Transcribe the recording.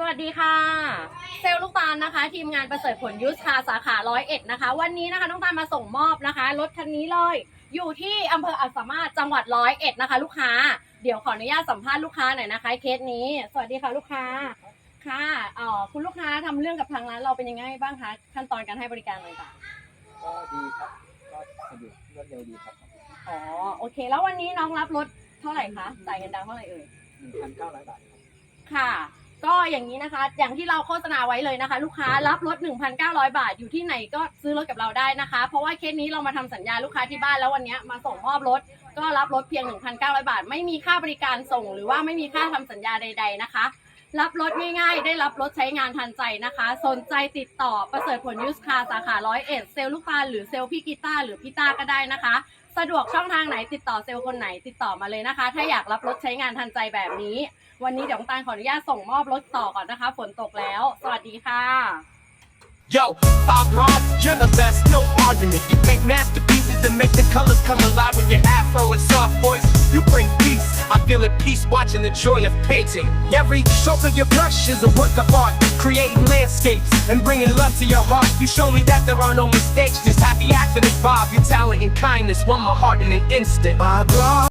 สวัสดีค่ะ เซลล์ลูกตาลนะคะ ทีมงานประเสริฐผลยุทธค่ะสาขาร้อยเอ็ดนะคะ วันนี้นะคะน้องตาลมาส่งมอบนะคะรถคันนี้เลยอยู่ที่อำเภออัสสามารถจังหวัดร้อยเอ็ดนะคะ ลูกค้า เดี๋ยวขออนุญาตสัมภาษณ์ลูกค้าหน่อยนะคะเคสนี้ สวัสดีค่ะลูกค้าค่ะเอ่อคุณลูกค้าทำเรื่องกับทางร้านเราเป็นยังไงบ้างคะขั้นตอนการให้บริการต่างก็ดีครับก็สะดวกรวดเร็วดีครับๆอ๋อโอเค แล้ววันนี้น้องรับรถเท่าไหร่คะจ่ายเงินดาวน์เท่าไหร่เอ่ย หนึ่งพันเก้าร้อยบาทครับค่ะก็ อย่างนี้นะคะ อย่างที่เราโฆษณาไว้เลยนะคะ ลูกค้ารับรถ 1,900 บาทอยู่ที่ไหนก็ซื้อรถกับเราได้นะคะ เพราะว่าเคสนี้เรามาทำสัญญาลูกค้าที่บ้านแล้ววันนี้มาส่งมอบรถ ก็รับรถเพียง 1,900 บาท ไม่มีค่าบริการส่ง หรือว่าไม่มีค่าทำสัญญาใด ๆนะคะ รับรถง่ายๆ ได้รับรถใช้งานทันใจนะคะ สนใจติดต่อประเสริฐผลยูสคาสาขาร้อยเอ็ดเซลลูกตาหรือเซลพี่กีตาร์หรือพี่ตาก็ได้นะคะ สะดวกช่องทางไหนติดต่อเซลคนไหนติดต่อมาเลยนะคะ ถ้าอยากรับรถใช้งานทันใจแบบนี้ วันนี้เดี๋ยวตาลขออนุญาตส่งมอบรถต่อก่อนนะคะ ฝนตกแล้ว สวัสดีค่ะ Yo, I'm hard, you're the best, no argument. You make masterpieces and make the colors come alive with your afro and soft voice. You bring peace. Feel at peace watching the joy of painting. Every stroke of your brush is a work of art, creating landscapes and bringing love to your heart. You show me that there are no mistakes, just happy accidents, Bob. Your talent and kindness won my heart in an instant. My God.